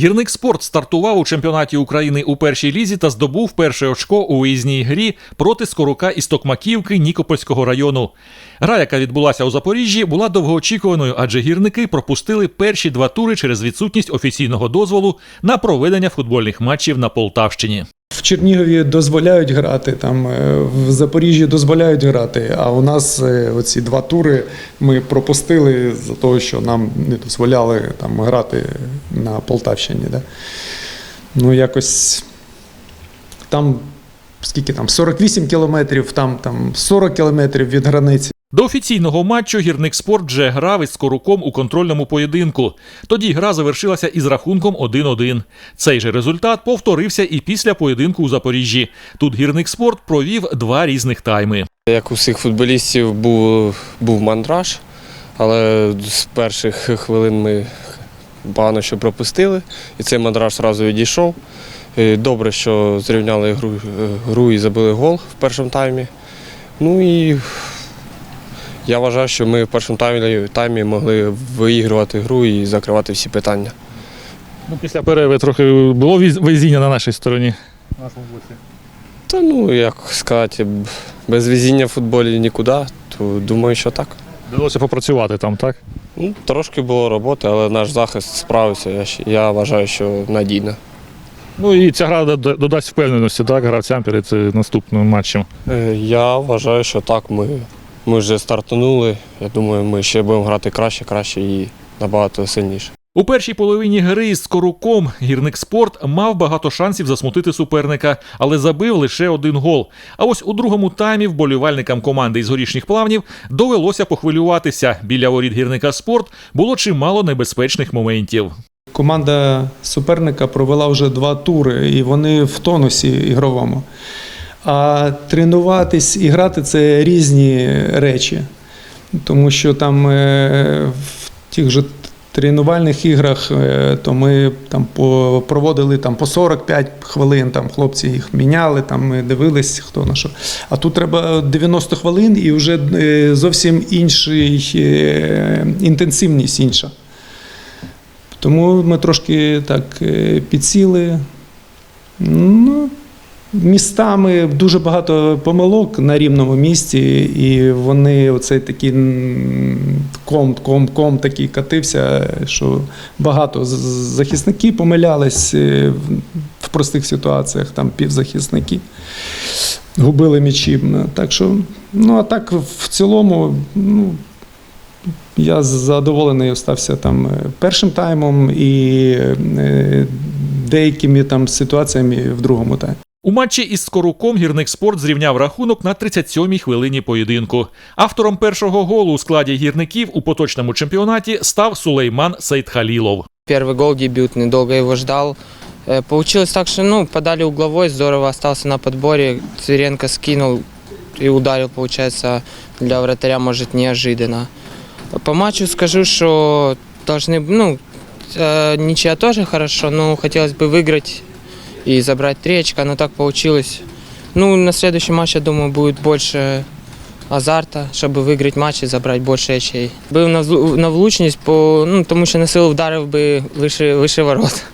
Гірник спорт стартував у чемпіонаті України у першій лізі та здобув перше очко у виїзній грі проти Скорука із Токмаківки Нікопольського району. Гра, яка відбулася у Запоріжжі, була довгоочікуваною, адже гірники пропустили перші два тури через відсутність офіційного дозволу на проведення футбольних матчів на Полтавщині. В Чернігові дозволяють грати, там е, в Запоріжжі дозволяють грати. А у нас е, оці два тури ми пропустили за того, що нам не дозволяли там грати на Полтавщині. Да? Ну, якось там скільки там 48 кілометрів, там, там 40 кілометрів від границі. До офіційного матчу гірник спорт вже грав із Скоруком у контрольному поєдинку. Тоді гра завершилася із рахунком 1-1. Цей же результат повторився і після поєдинку у Запоріжжі. Тут гірник спорт провів два різних тайми. Як у всіх футболістів був, був мандраж, але з перших хвилин ми багато що пропустили, і цей мандраж одразу відійшов. Добре, що зрівняли гру, гру і забили гол в першому таймі. Ну і я вважаю, що ми в першому таймі, таймі могли виігрувати гру і закривати всі питання. Ну, після перерви трохи було везіння на нашій стороні. Та ну, як сказати, без везіння в футболі нікуди, то думаю, що так. Вдалося попрацювати там, так? Ну, трошки було роботи, але наш захист справився. Я, я вважаю, що надійно. Ну і ця гра додасть впевненості так, гравцям перед е, наступним матчем. Е, Я вважаю, що так. Ми, ми вже стартанули. Я думаю, ми ще будемо грати краще, краще і набагато сильніше. У першій половині гри із Скоруком гірник спорт мав багато шансів засмутити суперника, але забив лише один гол. А ось у другому таймі вболівальникам команди із горішніх плавнів довелося похвилюватися. Біля воріт гірника спорт було чимало небезпечних моментів. Команда суперника провела вже два тури, і вони в тонусі ігровому. А тренуватись і грати це різні речі. Тому що там е, в тих же тренувальних іграх, е, то ми там проводили там по 45 хвилин, там хлопці їх міняли, там ми дивились, хто на що. А тут треба 90 хвилин і вже е, зовсім інший інтенсивність інша. Тому ми трошки так підсіли. Ну, містами дуже багато помилок на рівному місці, і вони оцей такий ком, ком, ком такий катився, що багато з- з- захисників помилялись е, в- в простих ситуаціях, там півзахисники губили м'ячі. Так що, ну а так в цілому, ну, я задоволений остався там е, першим таймом і е, деякими там ситуаціями в другому таймі. У матчі із Скоруком гірник спорт зрівняв рахунок на 37-й хвилині поєдинку. Автором першого голу у складі гірників у поточному чемпіонаті став Сулейман Сейдхалілов. Первый гол дебютный, долго его ждал. Э, Получилось так, что ну, подали угловой, здорово остался на подборе. Цвиренко скинул и ударил, получается, для вратаря, может, неожиданно. По матчу скажу, что должны, ну, э, ничья тоже хорошо, но хотелось бы выиграть и забрать три очка, но так получилось. Ну, на следующий матч, я думаю, будет больше азарта, щоб виграти матч і забрати більше очей. Бив на, на влучність, по, ну, тому що на силу вдарив би вище, вище ворот.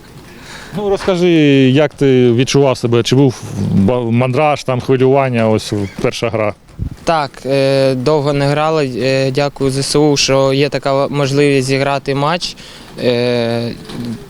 Ну розкажи, як ти відчував себе? Чи був мандраж, там хвилювання, ось перша гра? Так, е, довго не грали. Е, дякую ЗСУ, що є така можливість зіграти матч. Е,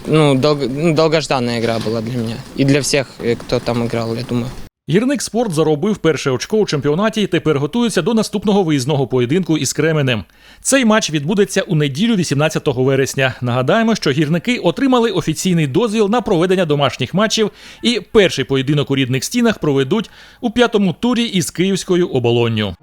ну, дол, ну, довгожданна гра була для мене. І для всіх, е, хто там грав, я думаю. Гірник спорт заробив перше очко у чемпіонаті і тепер готується до наступного виїзного поєдинку із Кременем. Цей матч відбудеться у неділю 18 вересня. Нагадаємо, що гірники отримали офіційний дозвіл на проведення домашніх матчів, і перший поєдинок у рідних стінах проведуть у п'ятому турі із київською оболонню.